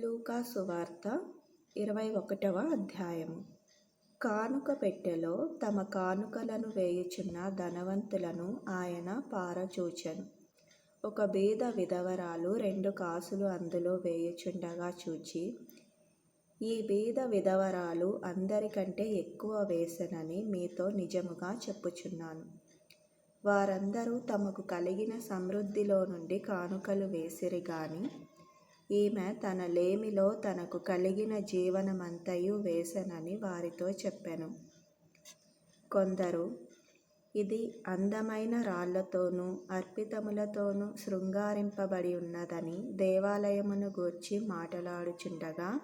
లూకా సువార్త ఇరవై ఒకటవ అధ్యాయము. కానుక పెట్టెలో తమ కానుకలను వేయుచున్న ధనవంతులను ఆయన పారచూచెను ఒక బీద విధవరాలు రెండు కాసులు అందులో వేయుచుండగా చూచి ఈ బీద విధవరాలు అందరికంటే ఎక్కువ వేసనని మీతో నిజముగా చెప్పుచున్నాను. వారందరూ తమకు కలిగిన సమృద్ధిలో నుండి కానుకలు వేసిరి కానీ ఈమె తన లేమిలో తనకు కలిగిన జీవనమంతయు వేసనని వారితో చెప్పెను. కొందరు ఇది అందమైన రాళ్ళతోనూ అర్పితములతోనూ శృంగారింపబడి ఉన్నదని దేవాలయమును గూర్చి మాటలాడుచుండగా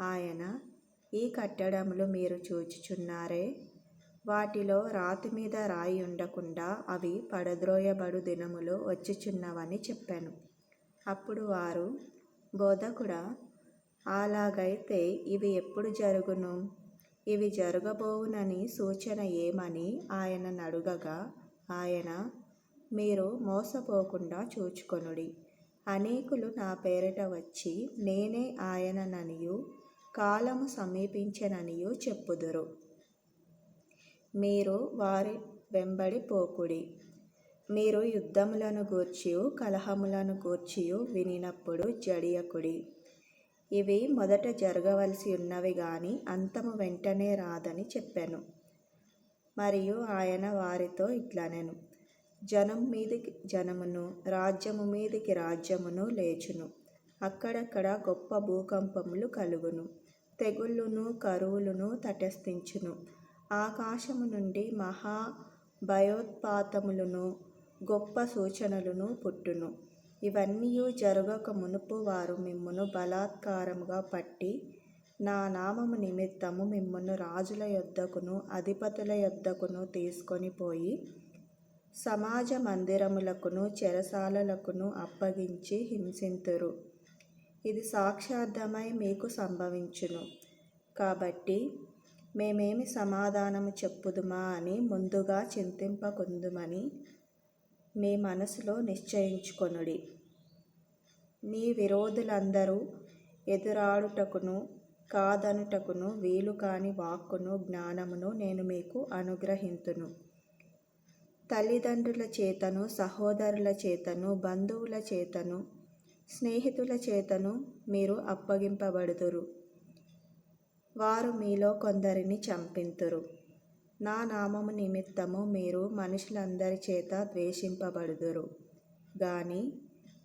ఆయన ఈ కట్టడములు మీరు చూచుచున్నారే? వాటిలో రాతి మీద రాయి ఉండకుండా అవి పడద్రోయబడు దినములు వచ్చుచున్నవని చెప్పాను. అప్పుడు వారు బోధకుడా అలాగైతే ఇవి ఎప్పుడు జరుగును? ఇవి జరగబోవునని సూచన ఏమని ఆయన నడుగగా ఆయన మీరు మోసపోకుండా చూచుకొనుడి. అనేకులు నా పేరిట వచ్చి నేనే ఆయనననియు కాలము సమీపించననియు చెప్పుదురు. మీరు వారి వెంబడి పోకుడి. మీరు యుద్ధములను గూర్చియు కలహములను గూర్చియు వినినప్పుడు జడియకుడి. ఇవి మొదట జరగవలసి ఉన్నవి గాని అంతము వెంటనే రాదని చెప్పాను. మరియు ఆయన వారితో ఇట్లనెను. జనం మీదికి జనమును రాజ్యము మీదికి రాజ్యమును లేచును. అక్కడక్కడ గొప్ప భూకంపములు కలుగును. తెగుళ్ళును కరువులను తటస్థించును. ఆకాశము నుండి మహా భయోత్పాతములను గొప్ప సూచనలను పుట్టును. ఇవన్నీ జరగక మునుపు వారు మిమ్మును బలాత్కారముగా పట్టి నా నామము నిమిత్తము మిమ్మును రాజుల యొద్దకును అధిపతుల యొద్దకును తీసుకొని పోయి సమాజ మందిరములకును చెరసాలలకును అప్పగించి హింసింతురు. ఇది సాక్షార్థమై మీకు సంభవించును. కాబట్టి మేమేమి సమాధానము చెప్పుదుమా అని ముందుగా చింతింపకుందుమని మీ మనసులో నిశ్చయించుకొనుడి. మీ విరోధులందరూ ఎదురాడుటకును కాదనుటకును వీలు కాని వాక్కును జ్ఞానమును నేను మీకు అనుగ్రహింతును. తల్లిదండ్రుల చేతను సహోదరుల చేతను బంధువుల చేతను స్నేహితుల చేతను మీరు అప్పగింపబడుదురు. వారు మీలో కొందరిని చంపింతురు. నా నామము నిమిత్తము మీరు మనుషులందరి చేత ద్వేషింపబడుదురు. గాని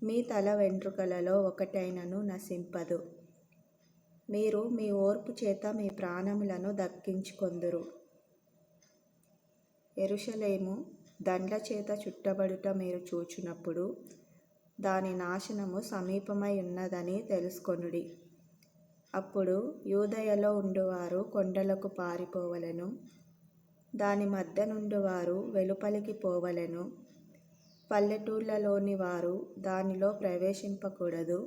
మీ తల వెంట్రుకలలో ఒకటైనను నశింపదు. మీరు మీ ఓర్పు చేత మీ ప్రాణములను దక్కించుకొందురు. ఎరుషలేము దండ్ల చేత చుట్టబడుట మీరు చూచినప్పుడు దాని నాశనము సమీపమై ఉన్నదని తెలుసుకొనుడి. అప్పుడు యూదయలో ఉండువారు కొండలకు పారిపోవలను. దాని మధ్య నుండి వారు వెలుపలికి పోవలెను. పల్లెటూళ్ళలోని వారు దానిలో ప్రవేశింపకూడదు.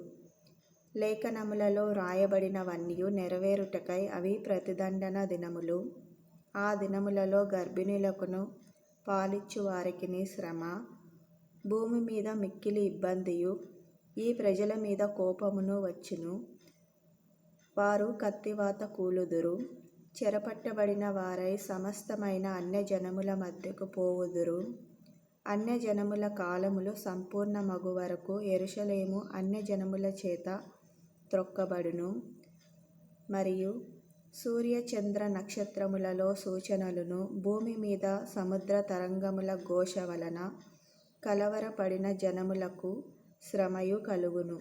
లేఖనములలో రాయబడినవన్నీ నెరవేరుటకై అవి ప్రతిదండన దినములు. ఆ దినములలో గర్భిణులకును పాలిచ్చు వారికి శ్రమ భూమి మీద మిక్కిలి ఇబ్బందియు ఈ ప్రజల మీద కోపమును వచ్చును. వారు కత్తివాత కూలుదురు. చెరపట్టబడిన వారై సమస్తమైన అన్యజనముల మధ్యకు పోవుదురు. అన్యజనముల కాలములు సంపూర్ణమగు వరకు ఎరుషలేము అన్యజనముల చేత త్రొక్కబడును. మరియు సూర్య చంద్ర నక్షత్రములలో సూచనలను భూమి మీద సముద్ర తరంగముల ఘోష వలన కలవరపడిన జనములకు శ్రమయు కలుగును.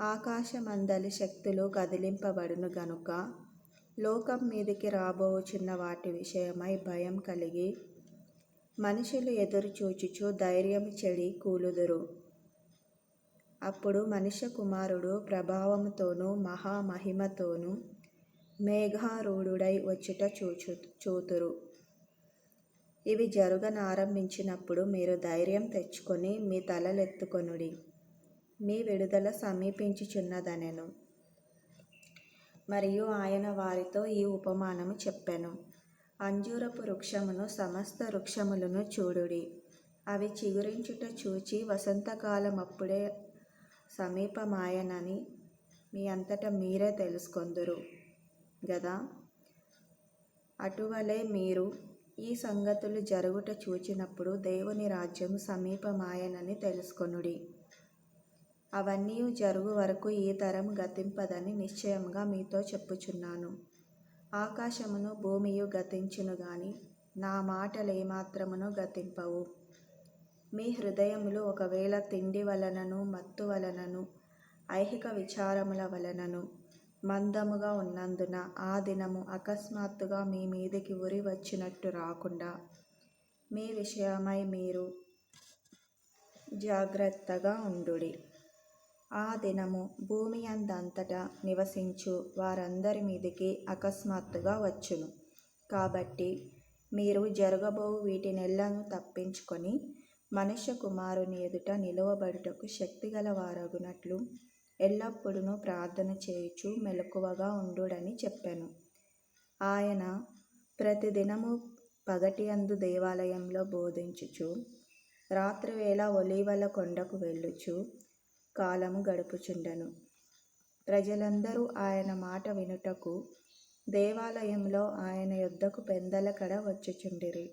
ఆకాశమందలి శక్తులు కదిలింపబడును గనుక లోకం మీదకి రాబోచున్న వాటి విషయమై భయం కలిగి మనుషులు ఎదురు చూచుచు ధైర్యం చెడి కూలుదురు. అప్పుడు మనుష్య కుమారుడు ప్రభావముతోనూ మహామహిమతోనూ మేఘారూఢుడై వచ్చుట చూచు చూతురు. ఇవి జరుగనారంభించినప్పుడు మీరు ధైర్యం తెచ్చుకొని మీ తలలెత్తుకొనుడి. మీ విడుదల సమీపించుచున్నదనెను. మరియు ఆయన వారితో ఈ ఉపమానము చెప్పెను. అంజూరపు వృక్షమును సమస్త వృక్షములను చూడుడి. అవి చిగురించుట చూచి వసంతకాలం అప్పుడే సమీపమాయనని మీ అంతటా మీరే తెలుసుకొందురు గదా? అటువలే మీరు ఈ సంగతులు జరుగుట చూచినప్పుడు దేవుని రాజ్యం సమీపమాయనని తెలుసుకొనుడి. అవన్నీ జరుగు వరకు ఈ తరం గతింపదని నిశ్చయముగా మీతో చెప్పుచున్నాను. ఆకాశమును భూమియు గతించును గాని నా మాటలేమాత్రమును గతింపవు. మీ హృదయములు ఒకవేళ తిండి వలనను మత్తు వలనను ఐహిక విచారముల వలనను మందముగా ఉన్నందున ఆ దినము అకస్మాత్తుగా మీ మీదికి ఉరి వచ్చినట్టు రాకుండా మీ విషయమై మీరు జాగ్రత్తగా ఉండుడి. ఆ దినము భూమి అందంతటా నివసించు వారందరి మీదికి అకస్మాత్తుగా వచ్చును. కాబట్టి మీరు జరగబోవు వీటినెల్లను తప్పించుకొని మనుష్య కుమారుని ఎదుట నిలువబడుటకు శక్తిగల వారగునట్లు ఎల్లప్పుడూ ప్రార్థన చేయుచు మెలకువగా ఉండుడని చెప్పాను. ఆయన ప్రతిదినము పగటి అందు దేవాలయంలో బోధించుచు రాత్రివేళ ఒలీవల కొండకు వెళ్ళుచు కాలము గడుపుచుండెను. ప్రజలందరూ ఆయన మాట వినుటకు దేవాలయంలో ఆయన యొద్దకు పెందలకడ వచ్చుచుండిరి.